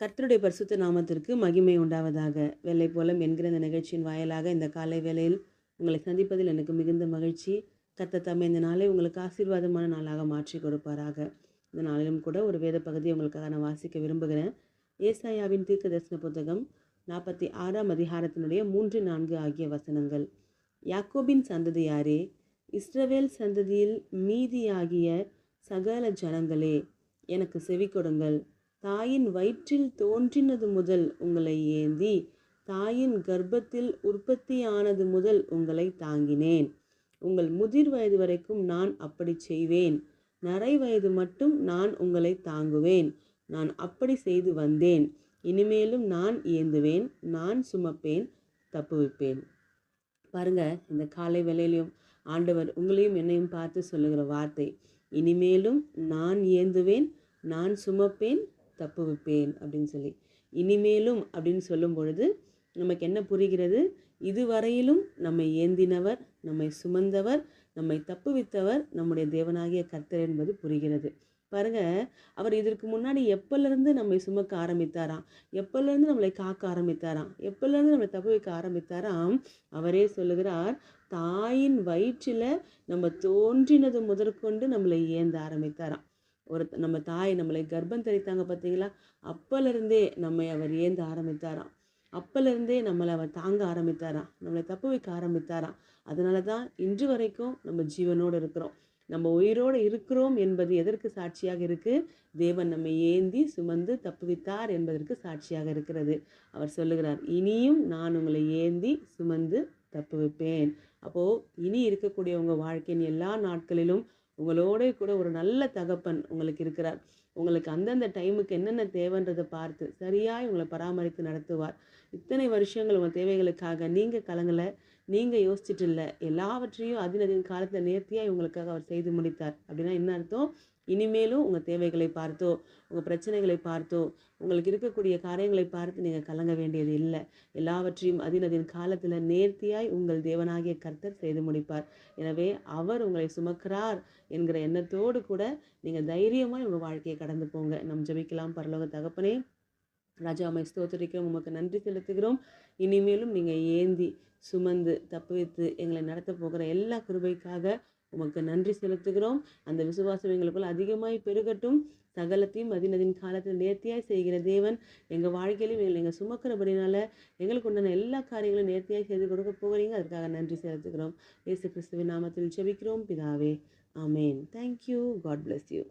கர்த்தருடைய பரிசுத்த நாமத்திற்கு மகிமை உண்டாவதாக. வெள்ளை போலம் என்கிற இந்த நிகழ்ச்சியின் வாயிலாக இந்த காலை வேளையில் உங்களை சந்திப்பதில் எனக்கு மிகுந்த மகிழ்ச்சி. கர்த்த தம்மை இந்த நாளை உங்களுக்கு ஆசீர்வாதமான நாளாக மாற்றி கொடுப்பாராக. இந்த நாளிலும் கூட ஒரு வேத பகுதியை உங்களுக்காக நான் வாசிக்க விரும்புகிறேன். ஏசாயாவின் தீர்க்க தரிசன புத்தகம் நாற்பத்தி ஆறாம் அதிகாரத்தினுடைய மூன்று நான்கு ஆகிய வசனங்கள். யாக்கோபின் சந்ததியாரே இஸ்ரவேல் சந்ததியில் மீதியாகிய சகல ஜனங்களே எனக்கு செவி கொடுங்கள் தாயின் வயிற்றில் தோன்றினது முதல் உங்களை ஏந்தி தாயின் கர்ப்பத்தில் உற்பத்தியானது முதல் உங்களை தாங்கினேன். உங்கள் முதிர் வயது வரைக்கும் நான் அப்படி செய்வேன். நரை வயது மட்டும் நான் உங்களை தாங்குவேன். நான் அப்படி செய்து வந்தேன். இனிமேலும் நான் ஏந்துவேன். நான் சுமப்பேன். தப்புவிப்பேன் பாருங்க இந்த காலை வேலையிலையும் ஆண்டவர் உங்களையும் என்னையும் பார்த்து சொல்லுகிற வார்த்தை. இனிமேலும் நான் ஏந்துவேன். நான் சுமப்பேன். தப்புவிப்பேன் அப்படின்னு சொல்லி. இனிமேலும் அப்படின்னு சொல்லும் பொழுது நமக்கு என்ன புரிகிறது? இதுவரையிலும் நம்மை ஏந்தினவர் நம்மை சுமந்தவர் நம்மை தப்புவித்தவர் நம்முடைய தேவனாகிய கர்த்தர் என்பது புரிகிறது. பாருங்க அவர் இதற்கு முன்னாடி எப்போலேருந்து நம்மை சுமக்க ஆரம்பித்தாராம்? எப்போலேருந்து நம்மளை காக்க ஆரம்பித்தாராம்? எப்போலேருந்து நம்மளை தப்பு வைக்க ஆரம்பித்தாராம்? அவரே சொல்லுகிறார் தாயின் வயிற்றில் நம்ம தோன்றினது முதற்கொண்டு நம்மளை ஏந்த ஆரம்பித்தாராம். ஒரு நம்ம தாய் நம்மளை கர்ப்பம் தெரித்தாங்க பார்த்தீங்களா? அப்போலேருந்தே நம்மை அவர் ஏந்த ஆரம்பித்தாராம். அப்போலேருந்தே நம்மளை அவர் தாங்க ஆரம்பித்தாராம். நம்மளை தப்பு வைக்க ஆரம்பித்தாராம். அதனால தான் இன்று வரைக்கும் நம்ம ஜீவனோடு இருக்கிறோம். நம்ம உயிரோடு இருக்கிறோம் என்பது எதற்கு சாட்சியாக இருக்குது தேவன் நம்மை ஏந்தி சுமந்து தப்புவித்தார் என்பதற்கு சாட்சியாக இருக்கிறது. அவர் சொல்லுகிறார் இனியும் நான் உங்களை ஏந்தி சுமந்து தப்புவிப்பேன் அப்போது இனி இருக்கக்கூடிய உங்கள் வாழ்க்கையின் எல்லா நாட்களிலும் உங்களோட கூட ஒரு நல்ல தகப்பன் உங்களுக்கு இருக்கிறார். உங்களுக்கு அந்தந்த டைமுக்கு என்னென்ன தேவைன்றதை பார்த்து சரியாக உங்களை பராமரித்து நடத்துவார். இத்தனை வருஷங்கள் உங்கள் தேவைகளுக்காக நீங்கள் கலங்கலை நீங்கள் யோசிச்சுட்டு இல்லை. எல்லாவற்றையும் அதினதின் காலத்தில் நேர்த்தியாக இவங்களுக்காக அவர் செய்து முடித்தார். அப்படின்னா என்ன அர்த்தம்? இனிமேலும் உங்கள் தேவைகளை பார்த்தோ உங்கள் பிரச்சனைகளை பார்த்தோ உங்களுக்கு இருக்கக்கூடிய காரியங்களை பார்த்து நீங்கள் கலங்க வேண்டியது இல்லை. எல்லாவற்றையும் அதினதின் காலத்தில் நேர்த்தியாய் உங்கள் தேவனாகிய கர்த்தர் செய்து முடிப்பார். எனவே அவர் உங்களை சுமக்கிறார் என்கிற எண்ணத்தோடு கூட நீங்கள் தைரியமாக உங்கள் வாழ்க்கையை கடந்து போங்க. நம் ஜபிக்கலாம். பரலோக தகப்பனே ராஜா அம்மை ஸ்தோத்தரிக்கிறோம். உமக்கு நன்றி செலுத்துகிறோம். இனிமேலும் நீங்கள் ஏந்தி சுமந்து தப்பு வைத்து எங்களை நடத்த போகிற எல்லா கிருபைக்காக உமக்கு நன்றி செலுத்துகிறோம். அந்த விசுவாசம் எங்களுக்குள் அதிகமாய் பெருகட்டும். சகலத்தையும் அதினதின் காலத்தில் நேர்த்தியாய் செய்கிற தேவன் எங்கள் வாழ்க்கையிலும் எங்களை எங்கள் சுமக்கிறபடினால எங்களுக்கு உண்டான எல்லா காரியங்களும் நேர்த்தியாய் செய்து கொடுக்க போகிறீங்க. அதுக்காக நன்றி செலுத்துகிறோம். இயேசு கிறிஸ்துவின் நாமத்தில் செபிக்கிறோம் பிதாவே ஆமேன். Thank you God bless you